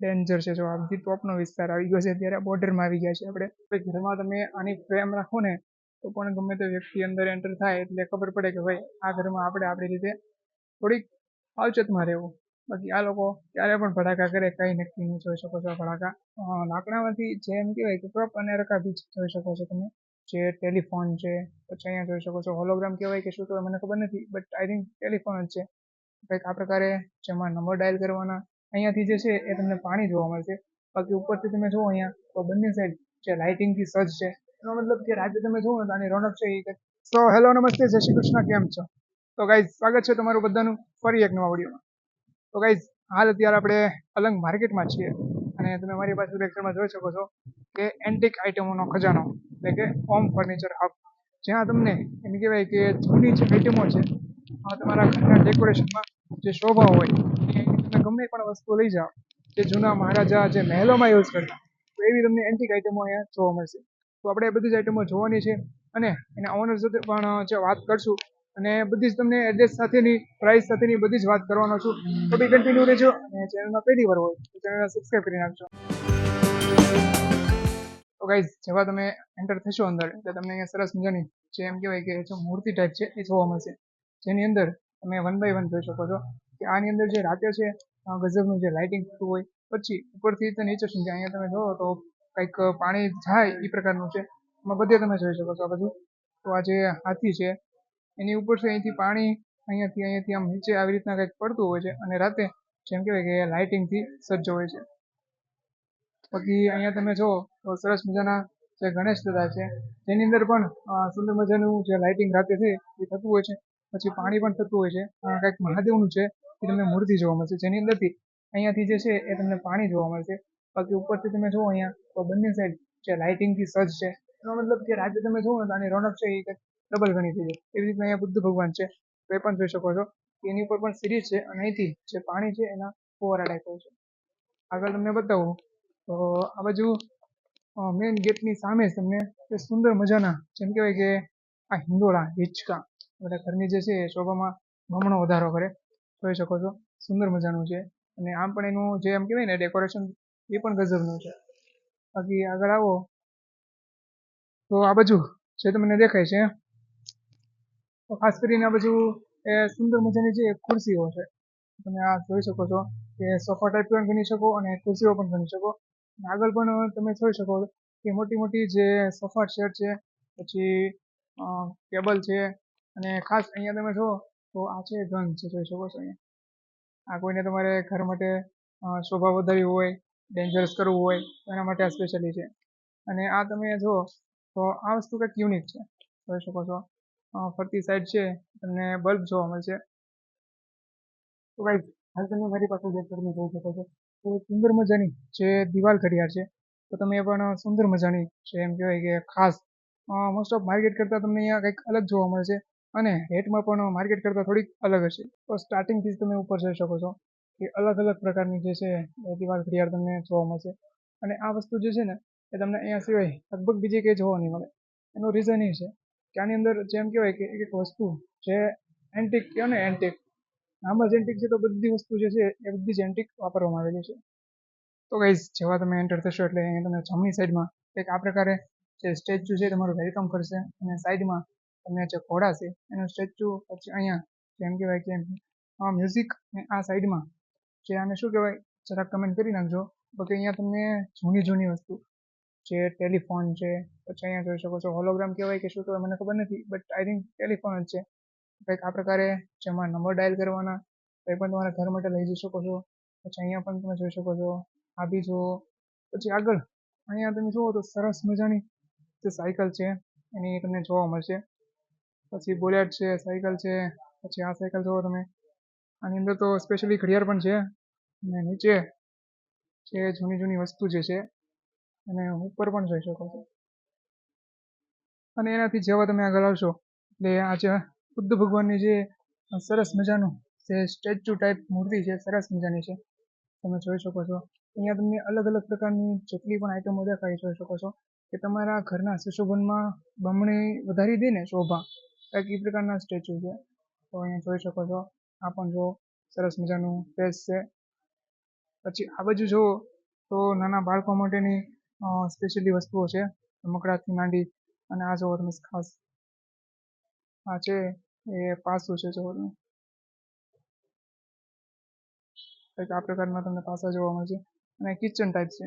Danger છે જો આ ટોપનો વિસ્તાર આવી ગયો છે ત્યારે બોર્ડરમાં આવી ગયા છે આપણે. ઘરમાં તમે આની ફ્રેમ રાખો ને, તો પણ ગમે તે વ્યક્તિ અંદર એન્ટર થાય એટલે ખબર પડે કે ભાઈ આ ઘરમાં આપણે આપણી રીતે થોડીક સાવચેતમાં રહેવું. બાકી આ લોકો ક્યારે પણ ભડાકા કરે કંઈ નક્કી નહીં જોઈ શકો છો ભડાકા. લાકડામાંથી જે એમ કહેવાય કે ટોપ અને રકાબી જોઈ શકો છો તમે. જે ટેલિફોન છે, પછી અહીંયા જોઈ શકો છો હોલોગ્રામ કહેવાય કે શું કહેવાય મને ખબર નથી બટ આઈ થિંક ટેલિફોન જ છે. કંઈક આ પ્રકારે જેમાં નંબર ડાયલ કરવાના અહીંયાથી જે છે એ તમને પાણી જોવા મળશે. બાકી ઉપરથી તમે જુઓ અહીંયા, તો બંને સાઈડ જે લાઇટિંગથી સજ્જ છે. એનો મતલબ કે રાતે તમે જુઓ ને આની રોનક છે એ સો હેલો નમસ્તે, જય શ્રી કૃષ્ણ, કેમ છો? તો ગાઈઝ સ્વાગત છે તમારું બધાનું ફરી એક નવા વિડીયોમાં તો ગાઈઝ હાલ અત્યારે આપણે અલંગ માર્કેટમાં છીએ. અને તમે મારી પાસે લેક્ચરમાં જોઈ શકો છો કે એન્ટિક આઇટમોનો ખજાનો, એટલે કે હોમ ફર્નિચર હબ જ્યાં તમને એમ કહેવાય કે જૂની જે આઇટમો છે તમારા ઘરના ડેકોરેશનમાં જે શોભા હોય, એ ગમે પણ વસ્તુ લઈ જાઓ, જે જૂના મહારાજા જે મહેલોમાં યુઝ કરતા, તો એવી તમને એન્ટિક આઇટમો અહીંયા જોવા મળશે. તો આપણે બધી જ આઇટમો જોવાની છે અને એના ઓનર સાથે પણ જે વાત કરશું અને બધી જ તમને એડ્રેસ સાથેની પ્રાઇસ સાથેની બધી જ વાત કરવાનો છું. તો બી કન્ટિન્યુ રહેજો અને ચેનલમાં પહેલી વાર હોય, તો ચેનલને સબસ્ક્રાઈબ કરી નાખજો. તો ગાઈઝ જેવા તમે એન્ટર થશો અંદર, એટલે તમને અહીંયા સરસ મજાની જે એમ કહેવાય કે જે મૂર્તિ ટાઈપ છે એ જોવા મળશે. જેની અંદર તમે વન બાય વન જોઈ શકો છો. કે આની અંદર જે રાતે છે ગઝબનું જે લાઇટિંગ થતું હોય, પછી ઉપરથી તો નીચે સુધી અહીંયા તમે જોવો તો કંઈક પાણી જાય એ પ્રકારનું છે. એમાં બધે તમે જોઈ શકો છો આ બધું તો આ જે હાથી છે, એની ઉપરથી અહીંથી પાણી અહીંયાથી અહીંયાથી આમ નીચે આવી રીતના કંઈક પડતું હોય છે અને રાતે જેમ કહેવાય કે લાઇટિંગથી સજ્જ હોય છે. પછી અહીંયા તમે જુઓ તો સરસ મજાના જે ગણેશ દાદા છે તેની અંદર પણ સુંદર મજાનું જે લાઇટિંગ રાતે છે એ થતું હોય છે. પછી પાણી પણ થતું હોય છે. કંઈક મહાદેવનું છે. એ તમને મૂર્તિ જોવા મળશે. જેની અંદરથી અહીંયાથી જે છે એ તમને પાણી જોવા મળશે. બાકી ઉપરથી તમે જુઓ અહીંયા, તો બંને સાઈડ જે લાઇટિંગથી સજ્જ છે. એનો મતલબ કે રાતે તમે જુઓ ને તો આની રોનક છે એ કંઈક ડબલ ગણી થઈ જાય. એવી રીતના અહીંયા બુદ્ધ ભગવાન છે. તો એ પણ જોઈ શકો છો. એની ઉપર પણ સિરીઝ છે અને અહીંથી જે પાણી છે એના ફુવારા ટાઈપ હોય છે. આગળ તમને બતાવું તો આ બાજુ મેઇન ગેટની સામે જ તમને એ સુંદર મજાના જેમ કહેવાય કે આ હિંડોળા, હિંચકા, બધા ઘરની જે છે એ શોભામાં બમણો વધારો કરે. જોઈ શકો છો. સુંદર મજાનું છે. અને આમ પણ એનું જે એમ કહેવાય ને ડેકોરેશન એ પણ ગજબનું છે. બાકી આગળ આવો. તો આ બાજુ જે તમને દેખાય છે, તો ખાસ કરીને આ બાજુ એ સુંદર મજાની જે ખુરશીઓ છે, તમે આ જોઈ શકો છો કે સોફા ટાઈપ પણ ગણી શકો અને ખુરશીઓ પણ ગણી શકો. આગળ પણ તમે જોઈ શકો કે મોટી મોટી જે સોફા સેટ છે, પછી ટેબલ છે, અને ખાસ અહીંયા તમે જુઓ તો આ છે ગન છે, જોઈ શકો છો અહીંયા. આ કોઈને તમારે ઘર માટે શોભા વધારવી હોય ડેન્જરસ કરવું હોય એના માટે આ સ્પેશિયલી છે. અને આ તમે જુઓ, તો આ વસ્તુ કંઈક યુનિક છે. જોઈ શકો છો. ફરતી સાઈડ છે, તમને બલ્બ જોવા મળશે. તો ગાઈઝ હાલ તમે મારી પાસે જે ઘરની જોઈ શકો છો, તો સુંદર મજાની જે દિવાલ ઘડિયાળ છે, તો તમે પણ સુંદર મજાની છે, એમ કહેવાય કે ખાસ. મોસ્ટ ઓફ માર્કેટ કરતાં તમને અહીંયા કંઈક અલગ જોવા મળશે. અને રેટમાં પણ માર્કેટ કરતાં થોડીક અલગ હશે. તો સ્ટાર્ટિંગથી જ તમે ઉપર જઈ શકો છો કે અલગ અલગ પ્રકારની જે છે એ દિવાલ ઘડિયાળ તમને જોવા મળશે. અને આ વસ્તુ જે છે ને એ તમને અહીંયા સિવાય લગભગ બીજે કંઈ જોવા નહીં મળે. એનું રીઝન એ છે કે આની અંદર જેમ કહેવાય કે એક એક વસ્તુ જે એન્ટિક કહેવાય ને એન્ટિક નામ જ એન્ટિક છે તો બધી વસ્તુ જે છે એ બધી જ એન્ટિક વાપરવામાં આવેલી છે. તો ગાઈઝ જેવા તમે એન્ટર થશો એટલે અહીંયા તમને જમણી સાઈડમાં કંઈક આ પ્રકારે જે સ્ટેચ્યુ છે તમારું વેલકમ કરશે અને સાઈડમાં તમને જે ઘોડા છે, એનું સ્ટેચ્યુ પછી અહીંયા જેમ કહેવાય કે આ મ્યુઝિક ને આ સાઈડમાં જે આને શું કહેવાય, જરાક કમેન્ટ કરી નાખજો. બાકી અહીંયા તમને જૂની જૂની વસ્તુ જે ટેલિફોન છે, પછી અહીંયા જોઈ શકો છો હોલોગ્રામ કહેવાય કે શું કહેવાય, મને ખબર નથી બટ આઈ થિંક ટેલિફોન જ છે. કંઈક આ પ્રકારે જેમાં નંબર ડાયલ કરવાના, કંઈ પણ તમારા ઘર માટે લઈ જઈ શકો છો. પછી અહીંયા પણ તમે જોઈ શકો છો, આ બી જુઓ પછી આગળ, અહીંયા તમે જુઓ તો સરસ મજાની જે સાયકલ છે, એની તમને જોવા મળશે. પછી બુલેટ છે સાયકલ છે, પછી આ સાયકલ જુઓ તમે. આની અંદર તો સ્પેશિયલી ઘડિયાળ પણ છે અને નીચે જે જૂની જૂની વસ્તુ જે છે અને ઉપર પણ જોઈ શકો છો. અને એનાથી જેવા તમે આગળ આવશો, એટલે આ જે બુદ્ધ ભગવાનની જે સરસ મજાનું જે સ્ટેચ્યુ ટાઈપ મૂર્તિ છે, સરસ મજાની છે, તમે જોઈ શકો છો. અહીંયા તમને અલગ અલગ પ્રકારની જેટલી પણ આઈટમો દેખાય જોઈ શકો છો. કે તમારા ઘરના સુશોભનમાં બમણી વધારી દે ને શોભા કંઈક એ પ્રકારના સ્ટેચ્યુ છે. તો અહીંયા જોઈ શકો છો, આ પણ જો સરસ મજાનું ફેસ છે. પછી આ બાજુ જુઓ તો નાના બાળકો માટેની સ્પેશિયલી વસ્તુઓ છે, રમકડાથી માંડી અને આ જોવો તમે ખાસ આ છે, એ પાસું છે જોવો તમે કંઈક આ પ્રકારના તમને પાસા જોવા મળશે. અને કિચન ટાઈપ છે.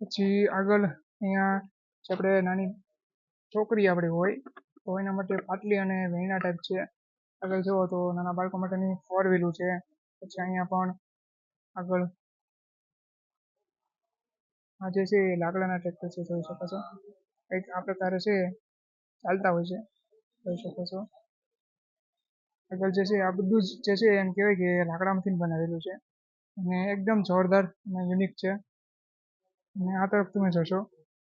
પછી આગળ અહીંયા આપણે નાની છોકરી આપણી હોય, તો એના માટે પાટલી અને વેણા ટાઈપ છે. આગળ જુઓ તો નાના બાળકો માટેની ફોર વ્હીલું છે. પછી અહીંયા પણ આગળ આ જે છે એ લાકડાના ટ્રેક્ટર છે, જોઈ શકો છો. કંઈક આ પ્રકારે છે, ચાલતા હોય છે, જોઈ શકો છો. આગળ જે છે આ બધું જ જે છે એમ કહેવાય કે લાકડામાંથી બનાવેલું છે. અને એકદમ જોરદાર અને યુનિક છે. અને આ તરફ તમે જોશો,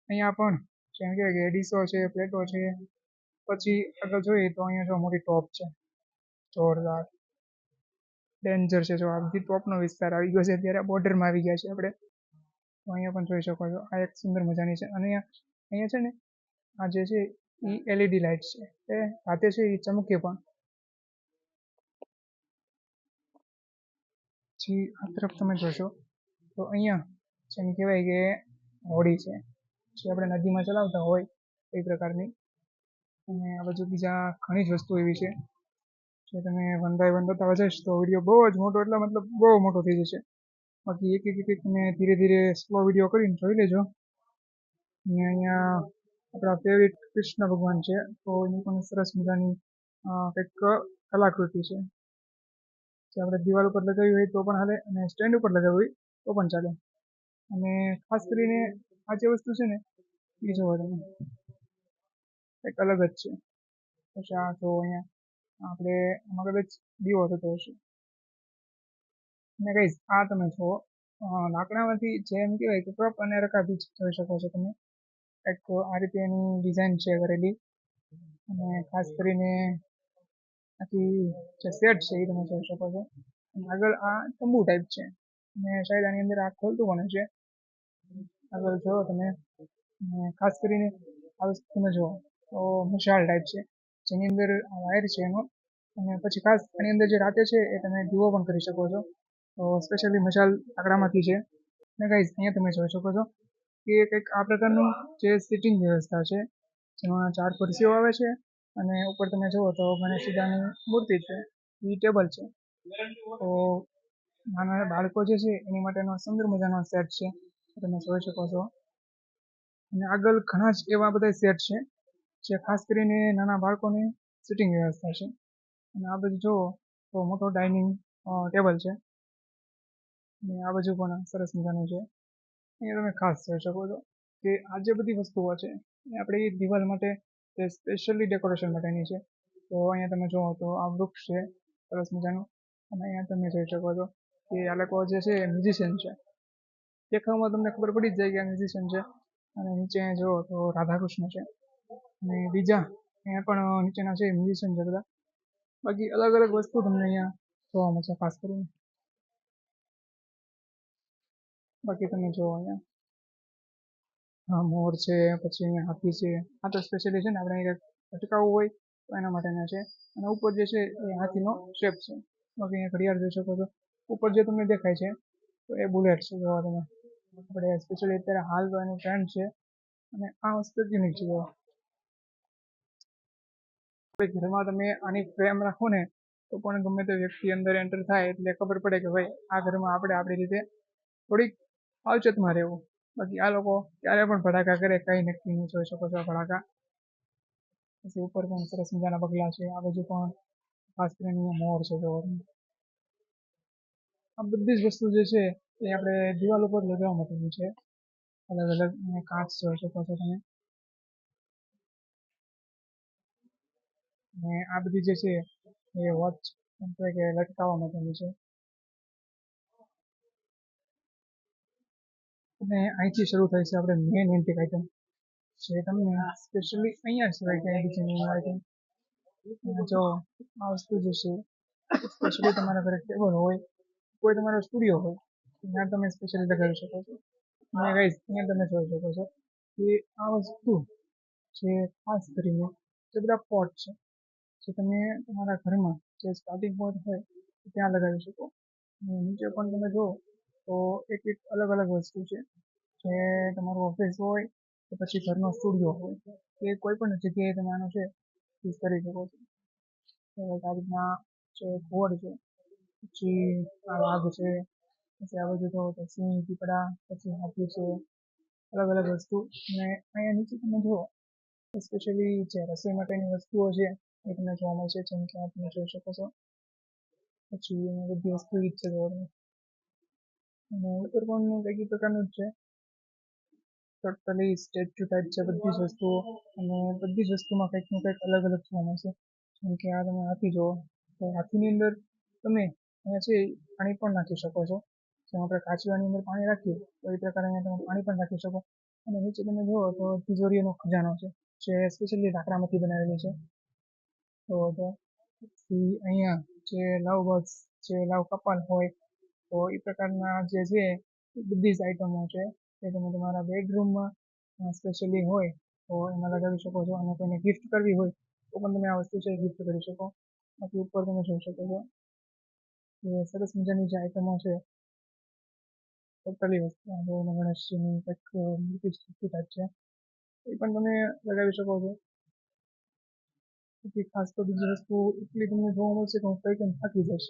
અહીંયા પણ જેમ કે ડીશો છે, પ્લેટો છે, પછી આગળ જોઈએ તો અહીંયા જો મોટી ટોપ છે, જોરદાર. ડેન્જર છે, જો બધી ટોપનો વિસ્તાર આવી ગયો છે, અત્યારે બોર્ડરમાં આવી ગયા છે આપણે. તો અહીંયા પણ જોઈ શકો છો, આ એક સુંદર મજાની છે. અને અહીંયા છે ને, આ જે છે, એ એલઈડી લાઇટ છે. એ રાતે છે, એ ચમકે પણ. પછી આ તરફ તમે જોશો, તો અહીંયા જેમ કહેવાય કે હોડી છે. જે આપણે નદીમાં ચલાવતા હોય એ પ્રકારની. અને આ બાજુ બીજા ઘણી જ વસ્તુ એવી છે. જે તમે વન બાય વન બતાવવા જઈશ તો વીડિયો બહુ જ મોટો એટલે મતલબ બહુ મોટો થઈ જશે. બાકી એક એક તમે ધીરે ધીરે સ્લો વીડિયો કરીને જોઈ લેજો. અને અહીંયા આપણા ફેવરિટ કૃષ્ણ ભગવાન છે, તો એની પણ સરસ મજાની કંઈક કલાકૃતિ છે. જે આપણે દિવાલ ઉપર લગાવી હોય તો પણ હાલે અને સ્ટેન્ડ ઉપર લગાવી હોય તો પણ ચાલે. અને ખાસ કરીને આ જે વસ્તુ છે ને એ જોવો તમે કંઈક અલગ જ છે. પછી આ જો અહીંયા આપણે આમાં કદાચ દીવો થતો હશે. ને કહીશ આ તમે જુઓ લાકડામાંથી જેમ કહેવાય કે કપ અને રકાબી જોઈ શકો છો તમે. એક આ રીતે એની ડિઝાઇન છે કરેલી. અને ખાસ કરીને આખી જે સેટ છે એ તમે જોઈ શકો છો. આગળ આ તંબુ ટાઈપ છે. અને શાયદ આની અંદર આ ખોલતું પણ છે. આગળ જુઓ તમે ખાસ કરીને આ વસ્તુ તમે જુઓ તો મશાલ ટાઈપ છે. જેની અંદર વાયર છે એનો, અને પછી ખાસ આની અંદર જે રાતે છે એ તમે દીવો પણ કરી શકો છો. તો સ્પેશિયલી મશાલ લાકડામાંથી છે. અને ગાઈઝ અહીંયા તમે જોઈ શકો છો કે કંઈક આ પ્રકારનું જે સિટિંગ વ્યવસ્થા છે, જેમાં ચાર ખુરશીઓ આવે છે, અને ઉપર તમે જુઓ તો ગણેશજીની મૂર્તિ છે, એ ટેબલ છે. તો નાના બાળકો જે છે, એની માટેનો સુંદર મજાનો સેટ છે. તમે જોઈ શકો છો. અને આગળ ઘણા જ એવા બધા સેટ છે, જે ખાસ કરીને નાના બાળકોની સિટિંગ વ્યવસ્થા છે. અને આ બધું જુઓ તો મોટો ડાઇનિંગ ટેબલ છે. અને આ બાજુ પણ સરસ મજાનું છે. અહીંયા તમે ખાસ જોઈ શકો છો કે આ જે બધી વસ્તુઓ છે, એ આપણી દિવાલ માટે તે સ્પેશિયલી ડેકોરેશન માટેની છે. તો અહીંયા તમે જુઓ તો આ વૃક્ષ છે, સરસ મજાનું. અને અહીંયા તમે જોઈ શકો છો કે આ લોકો જે છે મ્યુઝિશિયન છે. દેખાવમાં તમને ખબર પડી જ જાય કે આ મ્યુઝિશિયન છે. અને નીચે જુઓ તો રાધાકૃષ્ણ છે. અને બીજા અહીંયા પણ નીચેના છે મ્યુઝિશિયન છે બધા. બાકી અલગ અલગ વસ્તુ તમને અહીંયા જોવા મળશે ખાસ કરીને. બાકી તમે જુઓ અહીંયા. હા, મોર છે, પછી અહીંયા હાથી છે. આ તો સ્પેશિયલી છે ને આપણે અહીંયા અટકાવવું હોય તો એના માટેના છે. અને ઉપર જે છે એ હાથીનો શેપ છે. બાકી અહીંયા ઘડિયાળ જોઈ શકો છો. ઉપર જે તમને દેખાય છે તો એ બુલેટ છે જોવા તમે. આપણે સ્પેશિયલી અત્યારે હાલ તો એનું ટ્રેન્ડ છે. અને આ વસ્તુ યુનિક છે જોવા. ઘરમાં તમે આની ફ્રેમ રાખો ને, તો પણ ગમે તે વ્યક્તિ અંદર એન્ટર થાય એટલે ખબર પડે કે ભાઈ, આ ઘરમાં આપણે આપણી રીતે થોડીક સાવચેતમાં રહેવું. બાકી આ લોકો ક્યારે પણ ભડાકા કરે, કંઈ નક્કી નહીં જોઈ શકો છો ભડાકા. પછી ઉપર પણ સરસ મજાના પગલા છે. આ બાજુ પણ ખાસ કરીને મોર છે જો આ બધી જ વસ્તુ જે છે, એ આપણે દિવાલ ઉપર લગાવવા માટેની છે. અલગ અલગ કાચ જોઈ શકો છો તમે? અને આ બધી જે છે, એ વોચ કે લટકાવવા માટેની છે. અને અહીંથી શરૂ થાય છે આપણે મેન એન્ટિક આઇટમ જે તમને સ્પેશિયલી અહીંયા સિવાય ક્યાંય બીજી મેઇન આઇટમ જો આ વસ્તુ જે છે સ્પેશિયલી તમારા ઘરે ટેબલ હોય કોઈ તમારો સ્ટુડિયો હોય, ત્યાં તમે સ્પેશિયલી લગાવી શકો છો. અને ગાઈઝ ત્યાં તમે જોઈ શકો છો કે આ વસ્તુ જે ખાસ કરીને જે બધા પોટ છે, જે તમે તમારા ઘરમાં જે સ્ટાર્ટિંગ પોટ હોય, ત્યાં લગાવી શકો. અને નીચે પણ તમે જુઓ તો એક એક અલગ અલગ વસ્તુ છે. જે તમારું ઓફિસ હોય કે પછી ઘરનો સ્ટુડિયો હોય, કે કોઈ પણ જગ્યાએ તમે આનો છે યુઝ કરી શકો છો. તો આ રીતના જે બોર્ડ છે પછી વાઘ છે. પછી આ બધું તો સિંહ દીપડા, પછી હાથી છે. અલગ અલગ વસ્તુ. અને અહીંયા નીચે તમે જુઓ સ્પેશિયલી જે રસોઈ માટેની વસ્તુઓ છે, એ તમને જોવા મળશે, જેમ કે તમે જોઈ શકો છો. પછી એની બધી વસ્તુ ઈ જ છે જોવાની અને ઉપર પણ કંઈક ઈ પ્રકારનું જ છે. ટોટલી સ્ટેચ્યુ ટાઈપ છે બધી જ વસ્તુઓ. અને બધી જ વસ્તુમાં કંઈક ને કંઈક અલગ અલગ જોવા મળશે. જેમ કે આ તમે હાથી જુઓ, તો હાથીની અંદર તમે અહીંયા છે પાણી પણ નાખી શકો છો, જેમ આપણે કાચવાની અંદર પાણી રાખીએ, તો એ પ્રકારે અહીંયા તમે પાણી પણ રાખી શકો. અને નીચે તમે જુઓ તો તિજોરીઓનો ખજાનો છે, જે સ્પેશિયલી લાકડામાંથી બનાવેલી છે. તો અહીંયા જે લવ બર્ડ્સ જે લવ કપલ હોય, તો એ પ્રકારના જે છે, એ બધી જ આઇટમો છે. એ તમે તમારા બેડરૂમમાં સ્પેશિયલી હોય, તો એમાં લગાવી શકો છો. અને કોઈને ગિફ્ટ કરવી હોય, તો પણ તમે આ વસ્તુ છે ગિફ્ટ કરી શકો. બાકી ઉપર તમે જોઈ શકો છો. સરસ મજાની જે આઇટમો છે. ટોટલી વસ્તુ ગણેશજીની કંઈક મૂર્તિ સ્ટેચ્યુ ટાઈપ છે એ પણ તમે લગાવી શકો છો. પછી ખાસ તો બીજી વસ્તુ એટલી તમને જોવા મળશે કે હું કઈ કઈ થાકી જઈશ.